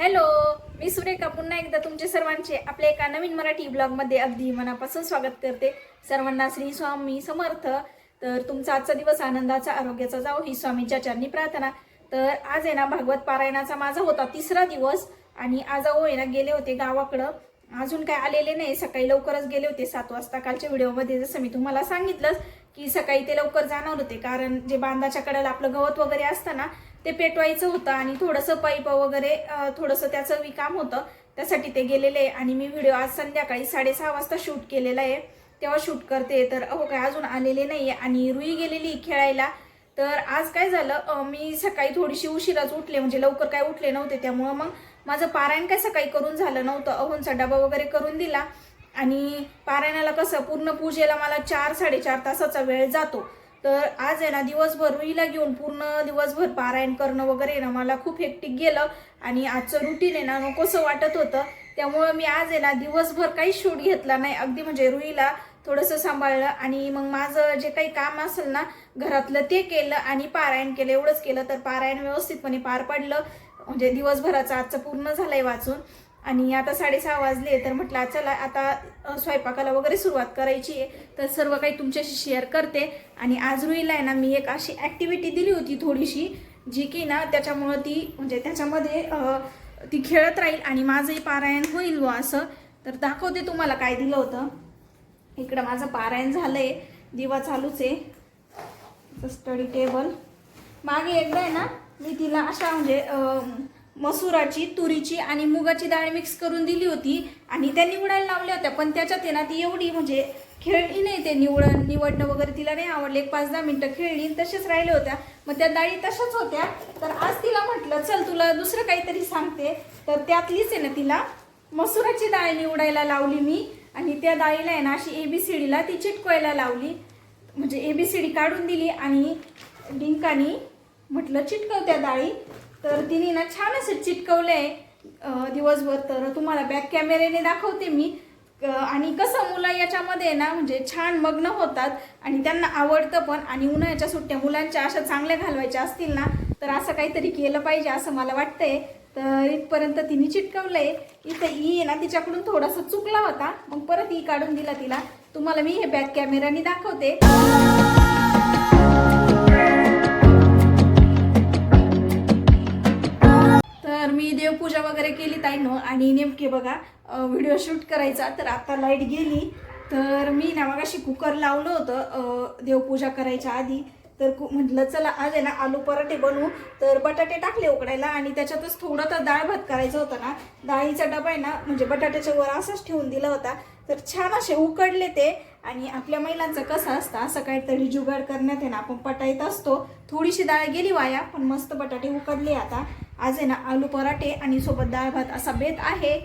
Hello मी सुरेखा. पुन्हा एकदा तुमचे सर्वांचे आपल्या एका नवीन मराठी ब्लॉगमध्ये अगदी मनापासून स्वागत करते. सर्वांना श्री स्वामी समर्थ. तर तुमचा आजचा दिवस आनंदाचा आरोग्याचा जाओ ही स्वामीच्या चरणी प्रार्थना. तर आज आहे ना भागवत पारायणाचा माझा होता तिसरा दिवस. आणि आज अहो आहे ना गेले होते गावाकडं. अजून काय आलेले नाही. सकाळी लवकरच गेले होते सात वाजता कालच्या व्हिडिओमध्ये. जसं मी तुम्हाला सांगितलंच की सकाळी ते लवकर जाणार होते. कारण जे बांधाच्या कडेला आपलं गवत वगैरे असतं ना ते पेटवायचं होतं आणि थोडंसं पाईप वगैरे थोडंसं त्याचं विकाम काम होतं. त्यासाठी ते गेलेले आहे. आणि मी व्हिडिओ आज संध्याकाळी साडेसहा वाजता शूट केलेला आहे. तेव्हा शूट करते. तर अहो काय अजून आलेले नाही आहे आणि रुई गेलेली खेळायला. तर आज काय झालं मी सकाळी थोडीशी उशिराच उठले. म्हणजे लवकर काय उठले नव्हते. त्यामुळं मग माझं पारायण काय सकाळी करून झालं नव्हतं. अहोंचा डबा वगैरे करून दिला. आणि पारायणाला कसं पूर्ण पूजेला मला चार साडेचार तासाचा वेळ जातो. तर आज आहे ना दिवसभर रुईला घेऊन पूर्ण दिवसभर पारायण करणं वगैरे ना मला खूप हेक्टिक गेलं. आणि आजचं रुटीन आहे ना नकोसं वाटत होतं. त्यामुळं मी आज आहे ना दिवसभर काही शूट घेतला नाही. अगदी म्हणजे रुईला थोडंसं सांभाळलं आणि मग माझं जे काही काम असेल ना घरातलं ते केलं आणि पारायण केलं. एवढंच केलं तर पारायण व्यवस्थितपणे पार पडलं. म्हणजे दिवसभराचं आजचं पूर्ण झालंय वाचून. आणि आता साडेसहा वाजले तर म्हटलं चला आता स्वयंपाकाला वगैरे सुरुवात करायची आहे. तर सर्व काही तुमच्याशी शेअर करते. आणि आज रुईला आहे ना मी एक अशी ॲक्टिव्हिटी दिली होती थोडीशी जी की ना त्याच्यामुळं ती म्हणजे त्याच्यामध्ये ती खेळत राहील आणि माझंही पारायण होईल व असं. तर दाखवते तुम्हाला काय दिलं होतं. इकडं माझं पारायण झालं आहे दिवा चालूच आहे. स्टडी टेबल मागे एकदा आहे ना मी तिला अशा म्हणजे मसुराची तुरीची आणि मुगाची डाळ मिक्स करून दिली होती आणि त्या निवडायला लावल्या होत्या. पण त्याच्यात आहे ना ती एवढी म्हणजे खेळली नाही ते निवडण निवडणं वगैरे तिला नाही आवडले. एक पाच दहा मिनटं खेळली आणि तसेच राहिल्या होत्या. मग त्या डाळी तशाच होत्या. तर आज तिला म्हटलं चल तुला दुसरं काहीतरी सांगते. तर त्यातलीच आहे ना तिला मसुराची डाळ निवडायला लावली मी. आणि त्या डाळीला आहे ना अशी ए बी सी डीला ती चिटकवायला लावली. म्हणजे ए बी सी डी काढून दिली आणि डिंकानी म्हटलं चिटकव त्या डाळी. तर तिने ना छान असं चिटकवलं आहे दिवसभर. तर तुम्हाला बॅक कॅमेऱ्याने दाखवते मी. आणि कसं मुलं याच्यामध्ये ना म्हणजे छान मग्न होतात आणि त्यांना आवडतं पण आणि उन्हाळ्याच्या सुट्ट्या मुलांच्या अशा चांगल्या घालवायच्या असतील ना तर असं काहीतरी केलं पाहिजे असं मला वाटतंय. तर इथपर्यंत तिने चिटकवलंय. इथं ई आहे ना तिच्याकडून थोडासा चुकला होता. मग परत ई काढून दिला तिला. तुम्हाला मी हे बॅक कॅमेराने दाखवते. मी देवपूजा वगैरे केली ताईनं. आणि नेमके बघा व्हिडिओ शूट करायचा. तर आता लाइट गेली. तर मी ना मगाशी कुकर लावलं होतं देवपूजा करायच्या आधी. तर कु- म्हटलं चला आज आहे ना आलू पराठे बनवू. तर बटाटे टाकले उकडायला आणि त्याच्यातच थोडं तर डाळ भात करायचं होतं ना. डाळीचा डबा आहे ना म्हणजे बटाट्याच्या वर असाच ठेवून दिला होता. तर छान असे उकडले ते. आणि आपल्या महिलांचं कसं असतं असं काहीतरी जुगाड करण्यात आहे ना आपण पटायत असतो. थोडीशी डाळ गेली वाया पण मस्त बटाटे उकडले आता. आज आहे ना आलू पराठे आणि सोबत डाळ भात असा बेत आहे.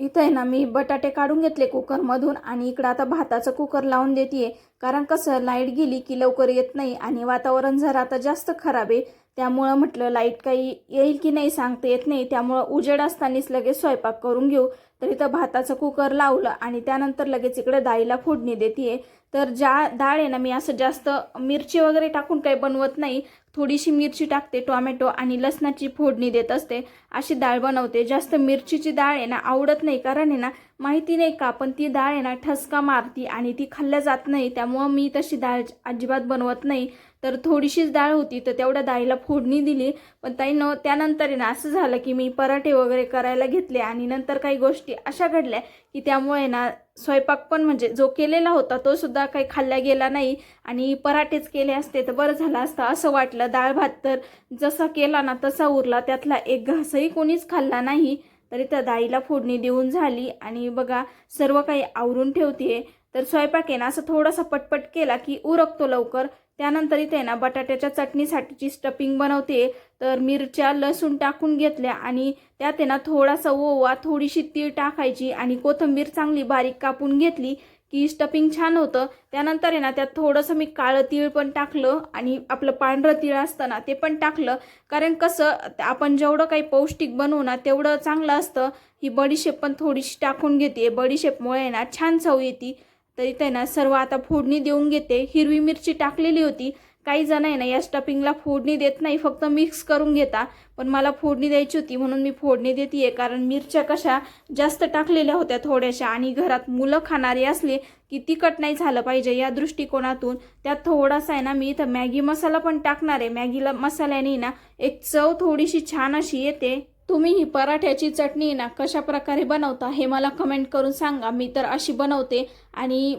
इथं आहे ना मी बटाटे काढून घेतले कुकरमधून आणि इकडं आता भाताचं कुकर लावून देते कारण कसं लाइट गेली की लवकर येत नाही आणि वातावरण जर आता जास्त खराब आहे. त्यामुळं म्हटलं लाइट काही येईल की नाही सांगता येत नाही. त्यामुळं उजेड असतानाच लगेच स्वयंपाक करून घेऊ. तर इथं भाताचं कुकर लावलं आणि त्यानंतर लगेच इकडे डाळीला फोडणी देते तर ज्या डाळ आहे ना मी असं जास्त मिरची वगैरे टाकून काही बनवत नाही. थोडीशी मिरची टाकते टोमॅटो आणि लसणाची फोडणी देत असते. अशी डाळ बनवते. जास्त मिरचीची डाळ आहे ना आवडत नाही. कारण आहे ना माहिती नाही का पण ती डाळ आहे ना ठसका मारती आणि ती खाल्ल्या जात नाही. त्यामुळं मी तशी डाळ अजिबात बनवत नाही. तर थोडीशीच डाळ होती तर तेवढ्या डाळीला फोडणी दिली. पण ताई न त्यानंतर आहे ना असं झालं की मी पराठे वगैरे करायला घेतले आणि नंतर काही गोष्टी अशा घडल्या की त्यामुळे ना स्वयंपाक पण म्हणजे जो केलेला होता तो सुद्धा काही खाल्ला गेला नाही आणि पराठेच केले असते तर बरं झालं असतं. असं वाटलं डाळ भात तर जसा केला ना तसा उरला त्यातला एक घासही कोणीच खाल्ला नाही. तरी त्या डाळीला फोडणी देऊन झाली आणि बघा सर्व काही आवरून ठेवते तर स्वयंपाक आहे ना असं थोडासा पटपट केला की उरकतो लवकर. त्यानंतर इथे आहे ना बटाट्याच्या चटणीसाठीची स्टफिंग बनवते. तर मिरच्या लसूण टाकून घेतल्या आणि त्यात आहे ना थोडासा ओवा थोडीशी तीळ टाकायची आणि कोथिंबीर चांगली बारीक कापून घेतली की स्टफिंग छान होतं. त्यानंतर आहे ना त्यात थोडंसं मी काळं तीळ पण टाकलं आणि आपलं पांढरं तीळ असतं ना ते पण टाकलं. कारण कसं आपण जेवढं काही पौष्टिक बनवू ना तेवढं चांगलं असतं. ही बडीशेप पण थोडीशी टाकून घेते. बडीशेपमुळे आहे ना छान चव येते. तर इथे ना सर्व आता फोडणी देऊन घेते. हिरवी मिरची टाकलेली होती. काही जण आहे ना या स्टफिंगला फोडणी देत नाही फक्त मिक्स करून घेता. पण मला फोडणी द्यायची होती म्हणून मी फोडणी देते कारण मिरच्या कशा जास्त टाकलेल्या होत्या थोड्याशा आणि घरात मुलं खाणारी असले की तिखट नाही झालं पाहिजे या दृष्टिकोनातून. त्यात थोडासा आहे ना मी इथं मॅगी मसाला पण टाकणार आहे. मॅगीला मसाल्याने ना एक चव थोडीशी छान अशी येते. तुम्ही ही पराठ्याची चटणी ना कशा प्रकारे बनवता हे मला कमेंट करून सांगा. मी तर अशी बनवते आणि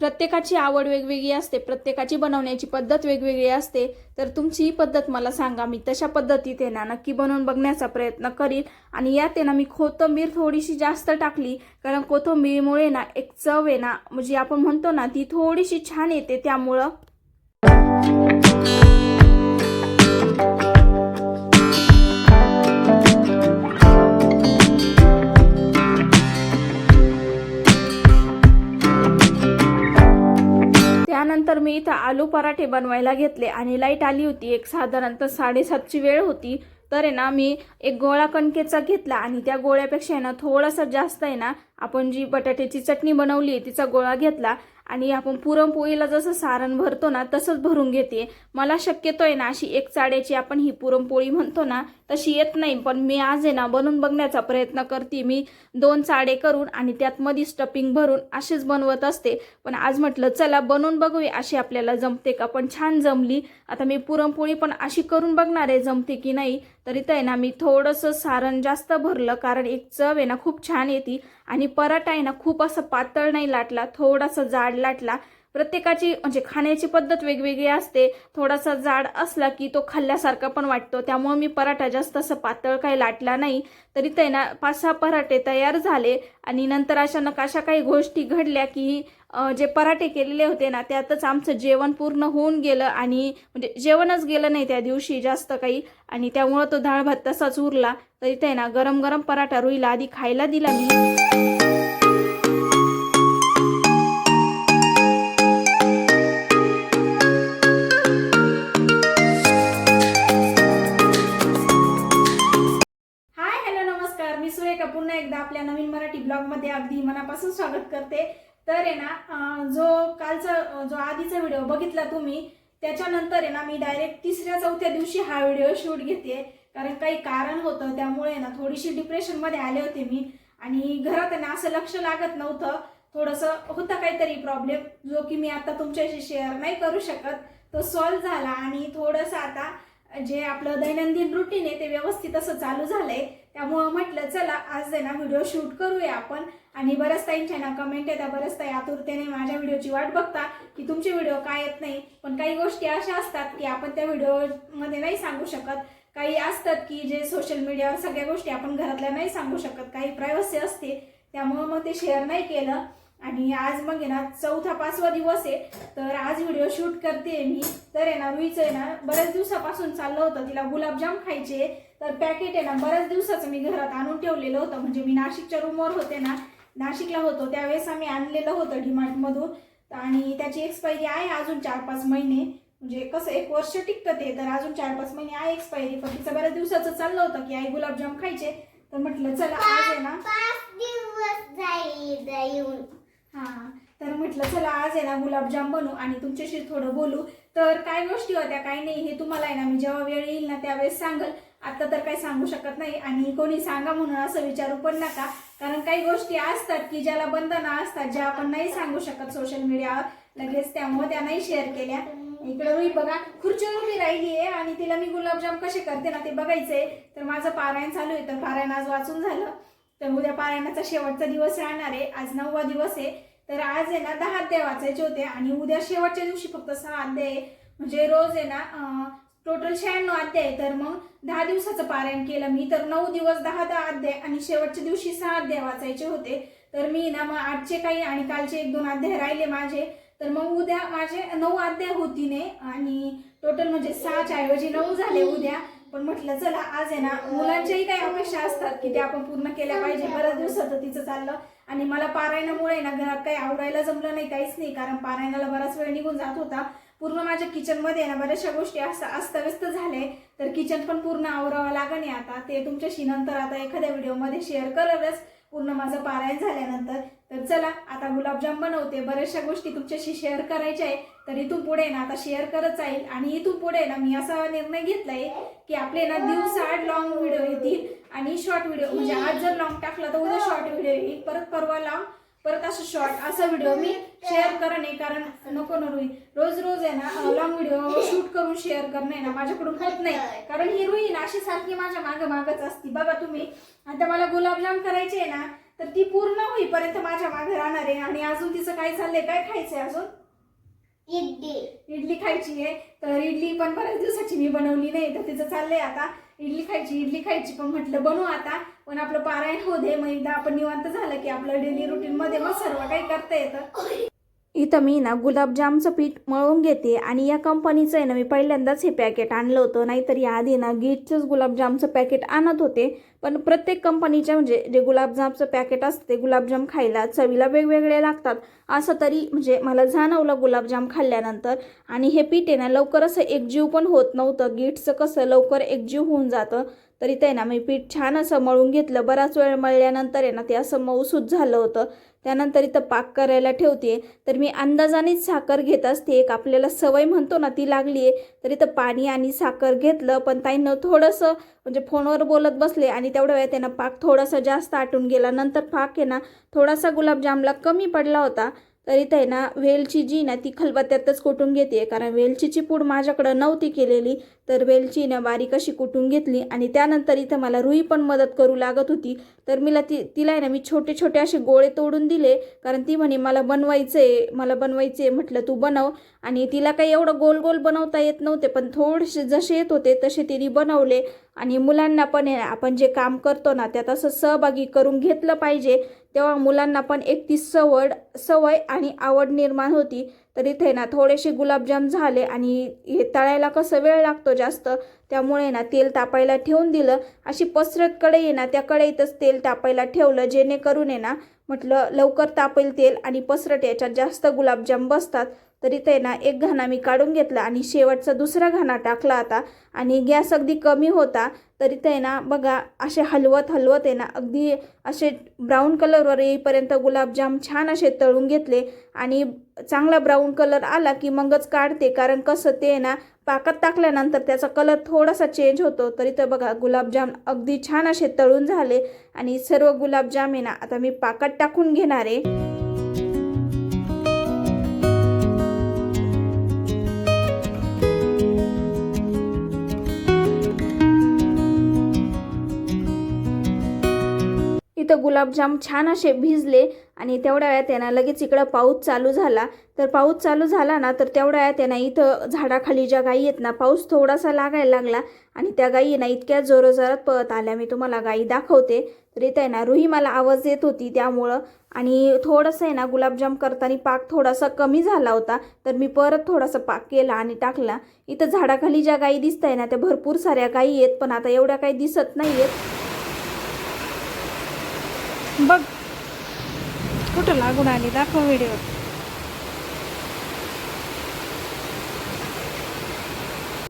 प्रत्येकाची आवड वेगवेगळी असते प्रत्येकाची बनवण्याची पद्धत वेगवेगळी असते. तर तुमची ही पद्धत मला सांगा. मी तशा पद्धतीत ना नक्की बनवून बघण्याचा प्रयत्न करील आणि यात आहे ना मी कोथंबीर थोडीशी जास्त टाकली. कारण कोथंबीरमुळे ना एक चव आहे ना म्हणजे आपण म्हणतो ना ती थोडीशी छान येते त्यामुळं. त्यानंतर मी इथं आलू पराठे बनवायला घेतले आणि लाइट आली होती. एक साधारणतः साडेसातची वेळ होती. तर आहे ना मी एक गोळा कणकेचा घेतला आणि त्या गोळ्यापेक्षा आहे ना थोडासा जास्त आहे ना आपण जी बटाट्याची चटणी बनवली आहे तिचा गोळा घेतला आणि आपण पुरणपोळीला जसं सारण भरतो ना तसंच भरून घेते. मला शक्यतो आहे ना अशी एक चाड्याची आपण ही पुरणपोळी म्हणतो ना तशी येत नाही. पण मी आज आहे ना बनवून बघण्याचा प्रयत्न करते. मी दोन चाडे करून आणि त्यात मध्ये स्टपिंग भरून असेच बनवत असते. पण आज म्हटलं चला बनवून बघूया अशी आपल्याला जमते का. पण छान जमली. आता मी पुरणपोळी पण अशी करून बघणार आहे जमते की नाही. तरी तर आहे ना मी थोडंसं सारण जास्त भरलं. कारण एक चव आहे ना खूप छान येते. आणि पराठा आहे ना खूप असं पातळ नाही लाटला. थोडासा जाड लाटला. प्रत्येकाची म्हणजे खाण्याची पद्धत वेगवेगळी असते. थोडासा जाड असला की तो खाल्ल्यासारखा पण वाटतो. त्यामुळे मी पराठा जास्त असं पातळ काही लाटला नाही. तरी ते ना पाच सहा पराठे तयार झाले आणि नंतर अचानक अशा काही गोष्टी घडल्या की जे पराठे केलेले होते ना त्यातच आमचं जेवण पूर्ण होऊन गेलं आणि म्हणजे जेवणच गेलं नाही त्या दिवशी जास्त काही. आणि त्यामुळं तो डाळ भात तसाच उरला. तरी ते आहे ना गरम गरम पराठा रुईला आधी खायला दिला मी. पुन्हा एकदा आपल्या नवीन मराठी ब्लॉगमध्ये अगदी मनापासून स्वागत करते. तर आहे ना जो कालचा जो आधीचा व्हिडिओ बघितला तुम्ही त्याच्यानंतर आहे ना मी डायरेक्ट तिसऱ्या चौथ्या दिवशी हा व्हिडिओ शूट घेते. कारण काही कारण होतं त्यामुळे ना थोडीशी डिप्रेशनमध्ये आले होते मी. आणि घरात आहे ना असं लक्ष लागत नव्हतं. थोडंसं होतं काहीतरी प्रॉब्लेम जो की मी आता तुमच्याशी शेअर नाही करू शकत. तो सॉल्व्ह झाला आणि थोडंसं आता जे आपलं दैनंदिन रुटीन आहे ते व्यवस्थित असं चालू झालंय. त्यामुळं म्हटलं चला आज आहे ना व्हिडिओ शूट करूया आपण. आणि बरंच ताईंच्या ना कमेंट येतात बरंच ताई आतुरतेने माझ्या व्हिडिओची वाट बघता की तुमचे व्हिडिओ काय येत नाही. पण काही गोष्टी अशा असतात की आपण त्या व्हिडिओमध्ये नाही सांगू शकत. काही असतात की जे सोशल मीडियावर सगळ्या गोष्टी आपण घरातल्या नाही सांगू शकत. काही प्रायव्हसी असते त्यामुळं मग ते शेअर नाही केलं. आणि आज मग आहे ना चौथा पाचवा दिवस आहे. तर आज व्हिडिओ शूट करते मी. तर आहे ना रुईचं आहे ना बऱ्याच दिवसापासून चाललं होतं. तिला गुलाबजाम खायचे तर पॅकेट आहे ना बऱ्याच दिवसाचं मी घरात आणून ठेवलेलं होतं. म्हणजे मी नाशिकच्या रूमवर होते ना नाशिकला होतो. त्यावेळेस आम्ही आणलेलं होतं डिमार्टमधून. आणि त्याची एक्सपायरी आहे अजून चार पाच महिने. म्हणजे कसं एक वर्ष टिकतं ते. तर अजून चार पाच महिने आहे एक्सपायरी पण तिचं बऱ्याच दिवसाचं चाललं होतं की आई गुलाबजाम खायचे. तर म्हटलं चला आज आहे ना हा तर म्हटलं चला आज आहे ना गुलाबजाम बनवू आणि तुमच्याशी थोडं बोलू. तर काय गोष्टी होत्या काय नाही हे तुम्हाला आहे ना मी जेव्हा वेळ येईल ना त्यावेळेस सांगल. आता तर काही सांगू शकत नाही आणि कोणी सांगा म्हणून असं विचारू पण नका. कारण काही गोष्टी असतात की ज्याला बंधनं असतात ज्या आपण नाही सांगू शकत सोशल मीडियावर लगेच त्यामुळे त्या नाही शेअर केल्या. इकडे रुई बघा खुर्चीवर मी राहिली आहे आणि तिला मी गुलाबजाम कसे करते ना ते बघायचंय. तर माझं पारायण चालू आहे तर पारायण आज वाचून झालं. तर उद्या पारायणाचा शेवटचा दिवस राहणार आहे. आज नववा दिवस आहे. तर आज आहे ना दहा अध्याय वाचायचे होते आणि उद्या शेवटच्या दिवशी फक्त सहा अध्याय म्हणजे रोज आहे ना टोटल शहाण्णव अध्याय तर मग दहा दिवसाचं पारायण केलं मी. तर नऊ दिवस दहा दहा अध्याय आणि शेवटच्या दिवशी सहा अध्याय वाचायचे होते. तर मी ना मग आजचे काही आणि कालचे एक दोन अध्याय राहिले माझे. तर मग उद्या माझे नऊ अध्याय होतीने आणि टोटल म्हणजे सहाच्या ऐवजी नऊ झाले उद्या. पण म्हटलं चला आज आहे ना मुलांच्याही काही अपेक्षा असतात की ते आपण पूर्ण केल्या पाहिजे. बऱ्याच दिवसाचं तिचं चाललं. आणि मला पारायणामुळे ना घरात काही आवरायला जमलं नाही काहीच नाही. कारण पारायणाला बराच वेळ निघून जात होता. पूर्ण माझ्या किचनमध्ये ना बऱ्याचशा गोष्टी असं अस्तव्यस्त झाले. तर किचन पण पूर्ण आवरावं लागणे आता. ते तुमच्याशी नंतर आता एखाद्या व्हिडिओमध्ये शेअर करलच. पूर्ण माझं पारायण झाल्यानंतर तर चला आता गुलाबजाम बनवते. बऱ्याचशा गोष्टी तुमच्याशी शेअर करायच्या आहे तर इथून पुढे ना आता शेअर करत जाईल. आणि इथून पुढे ना मी असा निर्णय घेतलाय की आपले ना दिवसाआड लॉंग व्हिडिओ येतील. आणि शॉर्ट व्हिडिओ म्हणजे आज जर लॉंग टाकला तर उद्या शॉर्ट व्हिडिओ येईल. परत परवा लावून परत असं शॉर्ट असा व्हिडिओ मी शेअर करणं कारण नको ना रुई. रोज रोज आहे ना लॉंग व्हिडिओ शूट करून शेअर करणं ना माझ्याकडून होत नाही. कारण ही रुई ना अशी सारखी माझ्या मागे मागच असती. बघा तुम्ही आता मला गुलाबजाम करायचे आहे ना तर ती पूर्ण होईपर्यंत माझ्या मागे राहणार आहे. आणि अजून तिचं काय चाललंय काय खायचंय अजून? इड्डी इडली खायची आहे. तर इडली पण बऱ्याच दिवसाची मी बनवली नाही तर तिचं चाललंय आता. इडली खायची इडली खायची. पण म्हटलं बनवू आता. पण आपलं पारायण होऊ दे. मग एकदा आपण निवांत झालं की आपलं डेली रुटीन मध्ये मग सर्व काही करता येतं. इथं मी ना गुलाबजामचं पीठ मळून घेते आणि या कंपनीचं आहे ना मी पहिल्यांदाच हे पॅकेट आणलं होतं. नाहीतर याआधी ना गीटचंच गुलाबजामचं पॅकेट आणत होते. पण प्रत्येक कंपनीच्या म्हणजे जे गुलाबजामचं पॅकेट असते गुलाबजाम खायला चवीला वेगवेगळे लागतात. असं तरी म्हणजे मला जाणवलं गुलाबजाम खाल्ल्यानंतर. आणि हे पीठ आहे ना लवकर असं एकजीव पण होत नव्हतं. गीटचं कसं लवकर एकजीव होऊन जातं. तरी ते ना मी पीठ छान असं मळून घेतलं. बराच वेळ मळल्यानंतर आहे ना ते असं मऊसूत झालं होतं. त्यानंतर इथं पाक करायला ठेवते तर मी अंदाजानेच साखर घेत असते. एक आपल्याला सवय म्हणतो ना ती लागली आहे तर इथं पाणी आणि साखर घेतलं पण ताईनं थोडंसं म्हणजे फोनवर बोलत बसले आणि तेवढ्या वेळात त्यांना पाक थोडासा जास्त आटून गेला. नंतर पाक आहे ना थोडासा गुलाबजामला कमी पडला होता. तर इथं आहे ना वेलची जी ना ती खलबत्त्यातच कुटून घेते. कारण वेलचीची पूड माझ्याकडं नव्हती केलेली तर वेलची ना बारीक अशी कुटून घेतली. आणि त्यानंतर इथं मला रुई पण मदत करू लागत होती. तर मला ती तिला आहे ना मी छोटे छोटे असे गोळे तोडून दिले. कारण ती म्हणे मला बनवायचं आहे मला बनवायचं आहे म्हटलं तू बनव. आणि तिला काही एवढं गोल गोल बनवता येत नव्हते पण थोडेसे जसे येत होते तसे तिने बनवले. आणि मुलांना पण आहे आपण जे काम करतो ना त्यात असं सहभागी करून घेतलं पाहिजे. तेव्हा मुलांना पण एक ती सवड सवय आणि आवड निर्माण होती. तर इथे ना थोडेसे गुलाबजाम झाले आणि हे तळायला कसं वेळ लागतो जास्त त्यामुळे ना तेल तापायला ठेवून दिलं. अशी पसरत कढई आहे ना त्या कढईतच तेल तापायला ठेवलं जेणेकरून आहे ना म्हटलं लवकर तापेल तेल आणि पसरट याच्यात जास्त गुलाबजाम बसतात. तर इथे ना एक घाणा मी काढून घेतला आणि शेवटचा दुसरा घाणा टाकला आता. आणि गॅस अगदी कमी होता तर इथे आहे ना बघा असे हलवत हलवत आहे ना अगदी असे ब्राऊन कलरवर येईपर्यंत गुलाबजाम छान असे तळून घेतले. आणि चांगला ब्राऊन कलर आला की मगच काढते कारण कसं ते आहे ना पाकात टाकल्यानंतर त्याचा कलर थोडासा चेंज होतो. तरी तर बघा गुलाबजाम अगदी छान असे तळून झाले. आणि सर्व गुलाबजाम आहे ना आता मी पाकात टाकून घेणार आहे. इथं गुलाबजाम छान असे भिजले आणि तेवढ्या वेळात त्यांना लगेच इकडं पाऊस चालू झाला. तर पाऊस चालू झाला ना तर तेवढ्या वेळात त्यांना इथं झाडाखाली ज्या गायी आहेत ना पाऊस थोडासा लागायला लागला आणि त्या गायी ना इतक्या जोरोजोरात पळत आल्या. मी तुम्हाला गायी दाखवते. तर इथं आहे ना रुही मला आवाज येत होती त्यामुळं. आणि थोडंसं आहे ना गुलाबजाम करताना पाक थोडासा कमी झाला होता. तर मी परत थोडासा पाक केला आणि टाकला. इथं झाडाखाली ज्या गायी दिसत आहे ना त्या भरपूर साऱ्या गायी आहेत पण आता एवढ्या काही दिसत नाही आहेत बघ कुठं लागून आली दाखव व्हिडिओ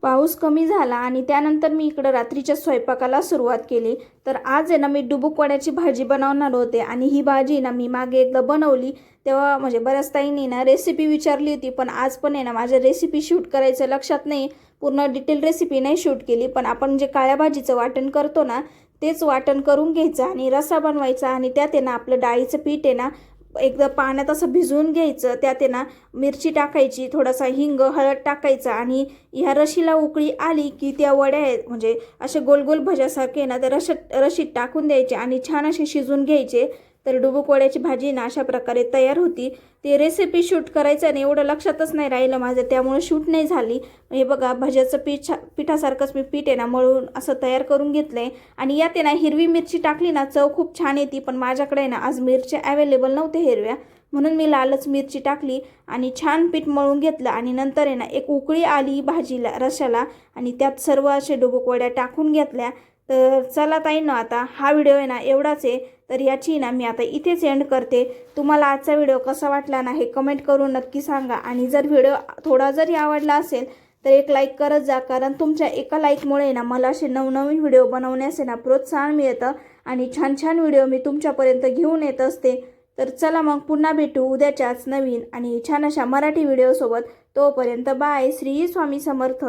पाऊस कमी झाला आणि त्यानंतर मी इकडं रात्रीच्या स्वयंपाकाला सुरुवात केली. तर आज आहे ना मी डुबुकवड्याची भाजी बनवणार होते आणि ही भाजी ना मी मागे एकदा बनवली. तेव्हा म्हणजे बऱ्याच ताईंनी ना रेसिपी विचारली होती पण आज पण आहे ना माझ्या रेसिपी शूट करायचं लक्षात नाही. पूर्ण डिटेल रेसिपी नाही शूट केली पण आपण जे काळ्या भाजीचं वाटण करतो ना तेच वाटण करून घ्यायचं आणि रसा बनवायचा आणि त्यात आहे ना आपलं डाळीचं पीठ आहे ना एकदा पाण्यात असं भिजवून घ्यायचं त्यात ना मिरची टाकायची थोडासा हिंग हळद टाकायचा आणि ह्या रशीला उकळी आली की त्या वड्या आहेत म्हणजे असे गोल गोल भज्यासारखे ना त्या रश रशीत टाकून द्यायचे आणि छान असे शिजून घ्यायचे. तर डुबुक वड्याची भाजी ना अशा प्रकारे तयार होती. ते रेसिपी शूट करायचं आणि एवढं लक्षातच नाही राहिलं माझं त्यामुळे शूट नाही झाली. हे बघा भज्याचं पीठ पिठासारखंच मी पीठ आहे ना मळून असं तयार करून घेतलं आहे आणि यात आहे ना हिरवी मिरची टाकली ना चव खूप छान येते पण माझ्याकडे आहे ना आज मिरच्या अवेलेबल नव्हत्या हिरव्या. म्हणून मी लालच मिरची टाकली आणि छान पीठ मळून घेतलं. आणि नंतर आहे ना एक उकळी आली भाजीला रशाला. आणि त्यात सर्व असे डुबुकवड्या टाकून घेतल्या. तर चला ताई ना आता हा व्हिडिओ आहे ना एवढाच आहे. तर याची ना मी आता इथेच एंड करते. तुम्हाला आजचा व्हिडिओ कसा वाटला ना हे कमेंट करून नक्की सांगा. आणि जर व्हिडिओ थोडा जरी आवडला असेल तर एक लाईक करत जा. कारण तुमच्या एका लाईकमुळे ना मला असे नवनवीन व्हिडिओ बनवण्यास ना प्रोत्साहन मिळतं. आणि छान छान व्हिडिओ मी तुमच्यापर्यंत घेऊन येत असते. तर चला मग पुन्हा भेटू उद्याच्याच नवीन आणि छान अशा मराठी व्हिडिओसोबत तोपर्यंत बाय श्री स्वामी समर्थ.